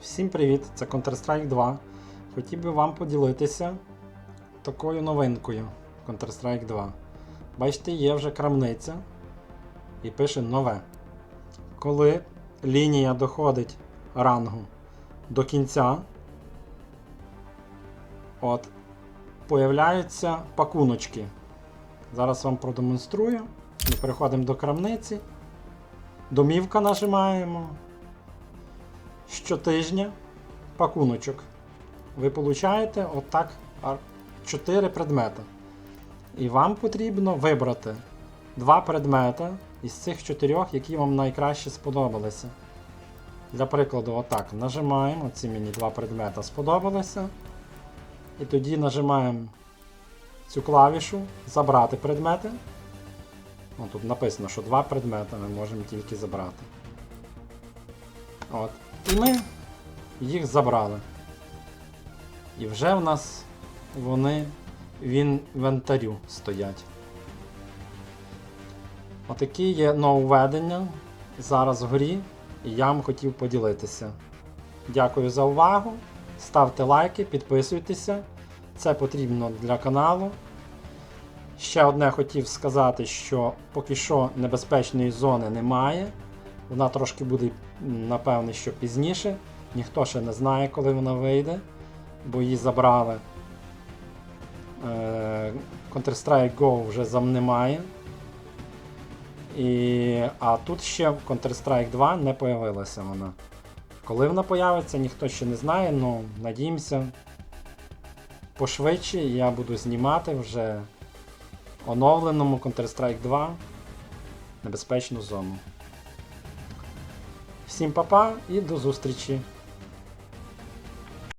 Всім привіт! Це Counter-Strike 2. Хотів би вам поділитися такою новинкою Counter-Strike 2. Бачите, є вже крамниця і пише нове. Коли лінія доходить рангу до кінця, от, появляються пакуночки. Зараз вам продемонструю. Ми переходимо до крамниці. Домівка нажимаємо. Щотижня пакуночок. Ви получаєте отак 4 предмети. І вам потрібно вибрати два предмети із цих чотирьох, які вам найкраще сподобалися. Для прикладу, отак нажимаємо. Ці мені два предмета сподобалися. І тоді нажимаємо цю клавішу Забрати предмети. О, тут написано, що два предмети ми можемо тільки забрати. От. І ми їх забрали. І вже в нас вони в інвентарю стоять. Отакі є нововведення зараз в грі, і я вам хотів поділитися. Дякую за увагу. Ставте лайки, підписуйтеся. Це потрібно для каналу. Ще одне хотів сказати, що поки що небезпечної зони немає. Вона трошки буде, напевне, що пізніше. Ніхто ще не знає, коли вона вийде, бо її забрали. Е, Counter-Strike Go вже зам немає. І, а тут ще в Counter-Strike 2 не появилася вона. Коли вона появиться, ніхто ще не знає, ну надіємося. Пошвидше я буду знімати вже оновленому Counter-Strike 2 небезпечну зону. Всім па-па і до зустрічі!